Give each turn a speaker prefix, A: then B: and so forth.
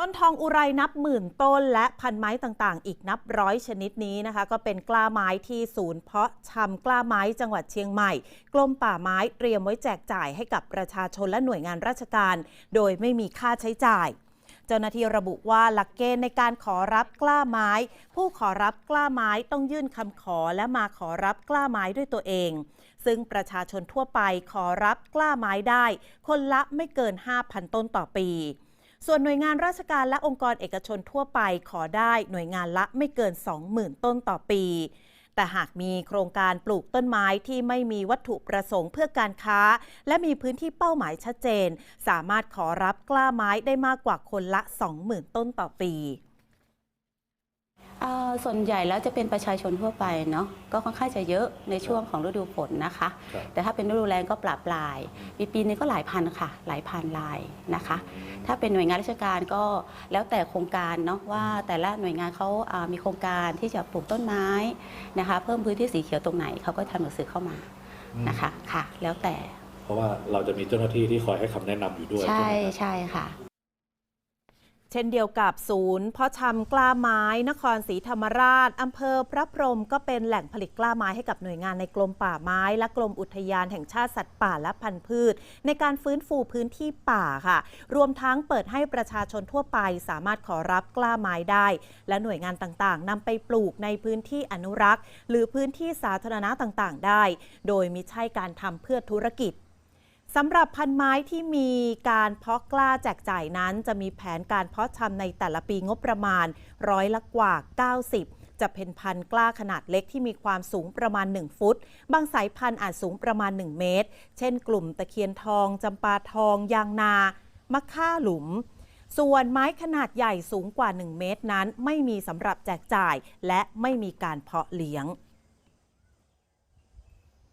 A: ต้นทองอุไรนับหมื่นต้นและพันไม้ต่างๆ อีกนับร้อยชนิดนี้นะคะ ก็เป็นกล้าไม้ที่ศูนย์เพาะชำกล้าไม้จังหวัดเชียงใหม่กรมป่าไม้เตรียมไว้แจกจ่ายให้กับประชาชนและหน่วยงานราชการ โดยไม่มีค่าใช้จ่าย เจ้าหน้าที่ระบุว่าหลักเกณฑ์ในการขอรับกล้าไม้ ผู้ขอรับกล้าไม้ต้องยื่นคำขอและมาขอรับกล้าไม้ด้วยตัวเอง ซึ่งประชาชนทั่วไปขอรับกล้าไม้ได้ คนละไม่เกิน 5,000 ต้นต่อปี ส่วนหน่วยงานราชการและองค์กรเอกชนทั่วไปขอได้หน่วยงานละไม่เกิน 20,000 ต้นต่อปี แต่หากมีโครงการปลูกต้นไม้ที่ไม่มีวัตถุประสงค์เพื่อการค้า และมีพื้นที่เป้าหมายชัดเจน สามารถขอรับกล้าไม้ได้มากกว่าคนละ 20,000 ต้นต่อปี
B: ส่วนใหญ่แล้วจะเป็นประชาชนทั่วไปเนาะก็ค่อนข้างจะเยอะในช่วงของฤดูฝนนะคะ
C: ครับ
B: แต่ถ้าเป็นฤดูแล้งก็ปรับลาย ปีปีนึงก็หลายพันค่ะ หลายพันลายนะคะ ถ้าเป็นหน่วยงานราชการก็แล้วแต่โครงการเนาะว่าแต่ละหน่วยงานเขาอ่ามีโครงการที่จะปลูกต้นไม้นะคะ เพิ่มพื้นที่สีเขียวตรงไหนเขาก็ทำหนังสือเข้ามานะคะค่ะ แล้วแต่
C: เพราะว่าเราจะมีเจ้าหน้าที่ที่คอยให้คำแนะนำอยู่ด้วย
B: ใช่
C: ไหมครับ
B: ใช่ค่ะ
A: เช่นเดียวกับศูนย์เพาะชำกล้าไม้ นครศรีธรรมราชอำเภอพระพรหมก็เป็นแหล่งผลิตกล้าไม้ให้กับหน่วยงานในกรมป่าไม้ และกรมอุทยานแห่งชาติสัตว์ป่าและพันธุ์พืช ในการฟื้นฟูพื้นที่ป่าค่ะ รวมทั้งเปิดให้ประชาชนทั่วไปสามารถขอรับกล้าไม้ได้ และหน่วยงานต่างๆนำไปปลูกในพื้นที่อนุรักษ์ หรือพื้นที่สาธารณะต่างๆ ได้ โดยมิใช่การทำเพื่อธุรกิจ สำหรับพันไม้ที่มีการเพาะกล้าแจกจ่ายนั้น จะมีแผนการเพาะชำในแต่ละปีงบประมาณร้อยละกว่า 90 จะเป็นพันธุ์กล้าขนาดเล็กที่มีความสูงประมาณ 1 ฟุต บางสายพันธุ์อาจสูงประมาณ 1 เมตร เช่นกลุ่มตะเคียนทองจำปาทอง ยางนามะค่าหลุม ส่วนไม้ขนาดใหญ่สูงกว่า 1 เมตรนั้น ไม่มีสำหรับแจกจ่าย และไม่มีการเพาะเลี้ยง